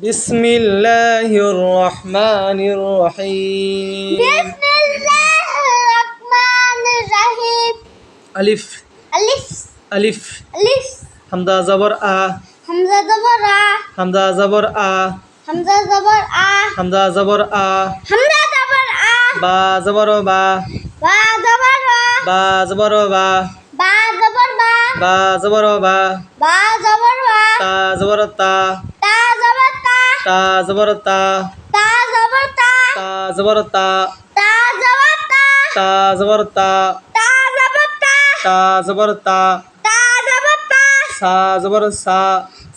بسم الله الرحمن الرحيم بسم الله الرحمن الرحيم ألف ألف ألف ألف حمزة زبر آ حمزة زبر آ حمزة زبر آ حمزة زبر آ حمزة زبر آ حمزة زبر آ با زبر با با زبر با با زبر با با زبر با با زبر با با زبر با تا زبر تا তা জবর তা তা জবর তা তা জবর তা তা জবর তা তা জবর তা তা জবর তা তা জবর তা তা জবর তা সা জবর সা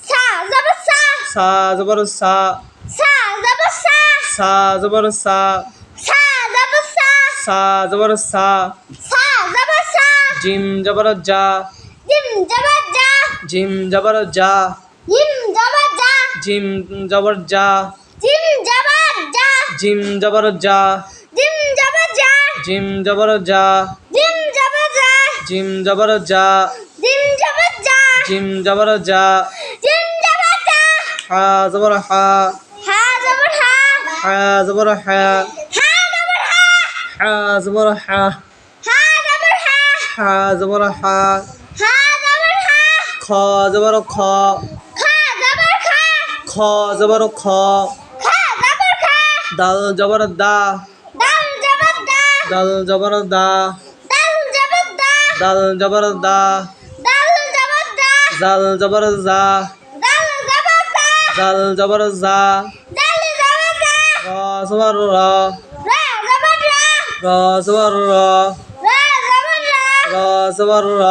সা জবর সা সা জবর সা সা জবর সা সা জবর সা সা জবর সা সা জবর সা সা জবর সা জিম জবর যা জিম জবর যা জিম জবর জা জিম জবর জা জিম জবর জা জিম জবর জা জিম জবর জা জিম জবর জা জিম জবর জা জিম জবর জা জিম জবর জা জিম জবর জা হা জবর হা হা জবর হা হা জবর হা হা জবর হা হা জবর হা হা জবর হা হা জবর হা খ জবর খ খ জবর খ দাল জবর দা দাল জবর দা দাল জবর দা জাল জবর যা জাল জবর জা র জবর র র জবর র র জবর র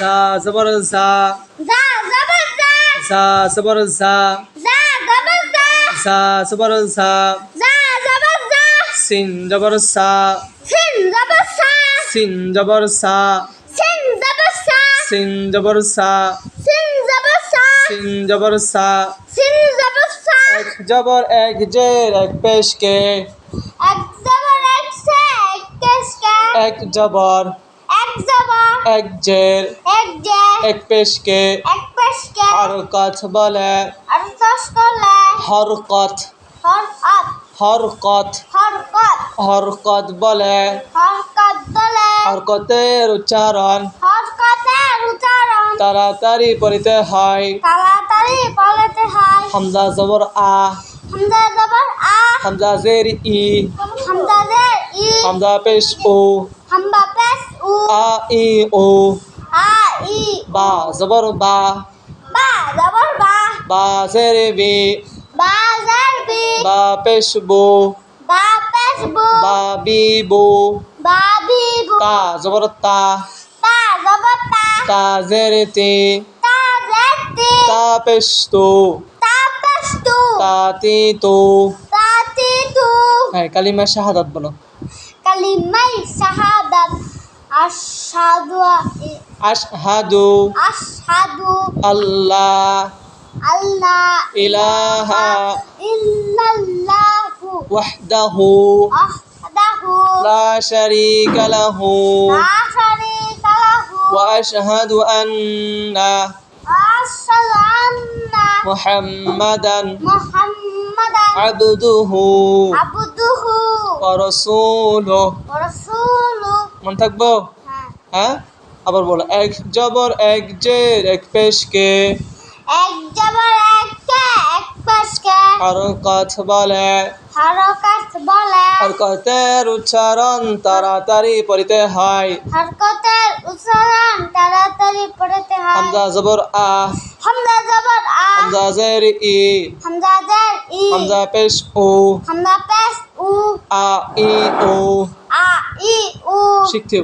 জা জবর জা সা সিন জবর সা। সা। সিন জবর সা। সিন জবর সা। সিন জবর সা। সিন জবর সা। সিন জবর সা। এক জবর এক জের এক পেশকে। এক জবর এক জের এক পেশকে। এক হরকত বলে। হরকত। হরকত। হর হরকত। বলে। হর কত হরকতের উচ্চারণ। তাড়াতাড়ি পড়িতে হয়। তাড়াতাড়ি বলতে হয়। হামজা জবর আ। হামজা জবর আ। হামজা জের ই। হামজাদের ই। হামজা পেশ ও হামবা পেশ উ। আ ই ও। আ ই। বা জবর বা। বাজারবে বাজারবে বা। পেশবো। বা পেশবো। বাবিবো বাবিবো তা জবরতা তা জবরতা তাজেরতে তাজেরতে তা পেশতো। তা পেশতো। তাতিতো তাতিতো হ্যাঁ কালিমা শাহাদাত বলো। কালিমাই শাহাদাত। আশহাদু আশহাদু। আশহাদু। আল্লাহ। আল্লাহ ইলাহা ইল্লাল্লাহু ওয়াহদাহু ওয়াহদাহু লা শারীকা লাহু লা শারীকা লাহু ওয়া আশহাদু আন্না আশহাদু আন্না মুহাম্মাদান মুহাম্মাদান আবদুহু আবদুহু ওয়া রাসূলুহু ওয়া রাসূলুহু মন থাকব হ্যাঁ। হ্যাঁ আবার বলো এক জবর এক জের এক পেশকে হরকত বলে। হরকত বলে। হরকতের উচ্চারণ তাড়াতাড়ি পড়িতে হয়। হরকতের উচ্চারণ তাড়াতাড়ি পড়তে হয়। হামজা জবর আ। হামজা জবর আ। হামজা জের ই। হামজা জের ই। হামজা পেশ ও হামজা পেশ উ। আ ই ও আ ই উ। শিখতে